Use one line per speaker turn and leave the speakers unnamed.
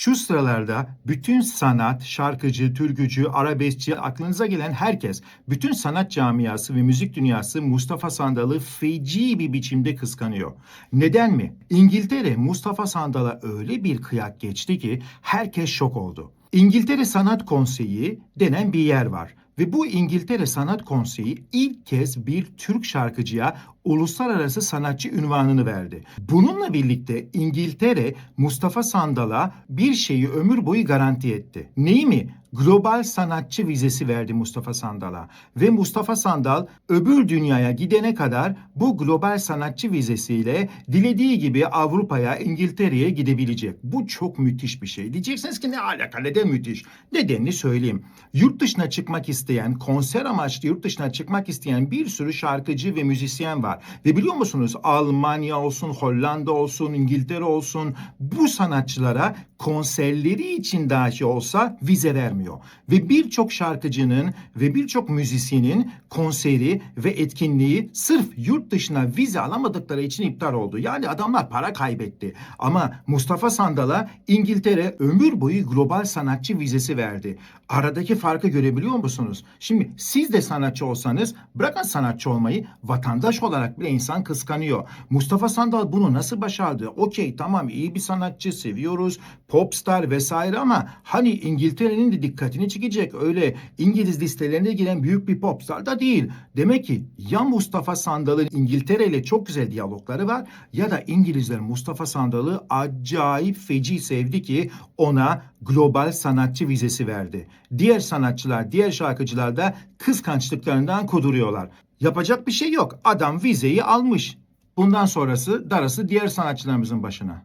Şu sıralarda bütün sanat, şarkıcı, türkücü, arabeskçi, aklınıza gelen herkes, bütün sanat camiası ve müzik dünyası Mustafa Sandal'ı feci bir biçimde kıskanıyor. Neden mi? İngiltere Mustafa Sandal'a öyle bir kıyak geçti ki herkes şok oldu. İngiltere Sanat Konseyi denen bir yer var. Ve bu İngiltere Sanat Konseyi ilk kez bir Türk şarkıcıya uluslararası sanatçı ünvanını verdi. Bununla birlikte İngiltere Mustafa Sandal'a bir şeyi ömür boyu garanti etti. Neyi mi? Global sanatçı vizesi verdi Mustafa Sandal'a. Ve Mustafa Sandal öbür dünyaya gidene kadar bu global sanatçı vizesiyle dilediği gibi Avrupa'ya, İngiltere'ye gidebilecek. Bu çok müthiş bir şey. Diyeceksiniz ki ne alaka neden müthiş? Nedenini söyleyeyim. Yurt dışına çıkmak isteyen, konser amaçlı yurt dışına çıkmak isteyen bir sürü şarkıcı ve müzisyen var. Ve biliyor musunuz Almanya olsun, Hollanda olsun, İngiltere olsun bu sanatçılara konserleri için dahi olsa vize vermiyor. Ve birçok şarkıcının ve birçok müzisyenin konseri ve etkinliği sırf yurt dışına vize alamadıkları için iptal oldu. Yani adamlar para kaybetti. Ama Mustafa Sandal'a İngiltere ömür boyu global sanatçı vizesi verdi. Aradaki farkı görebiliyor musunuz? Şimdi siz de sanatçı olsanız bırakın sanatçı olmayı vatandaş olarak bile insan kıskanıyor. Mustafa Sandal bunu nasıl başardı? Okey tamam iyi bir sanatçı seviyoruz. Popstar vesaire ama hani İngiltere'nin de dikkatini çekecek. Öyle İngiliz listelerine giren büyük bir popstar da değil. Demek ki ya Mustafa Sandal'ın İngiltere ile çok güzel diyalogları var ya da İngilizler Mustafa Sandal'ı acayip feci sevdi ki ona global sanatçı vizesi verdi. Diğer sanatçılar, diğer şarkıcılar da kıskançlıklarından kuduruyorlar. Yapacak bir şey yok. Adam vizeyi almış. Bundan sonrası darası diğer sanatçılarımızın başına.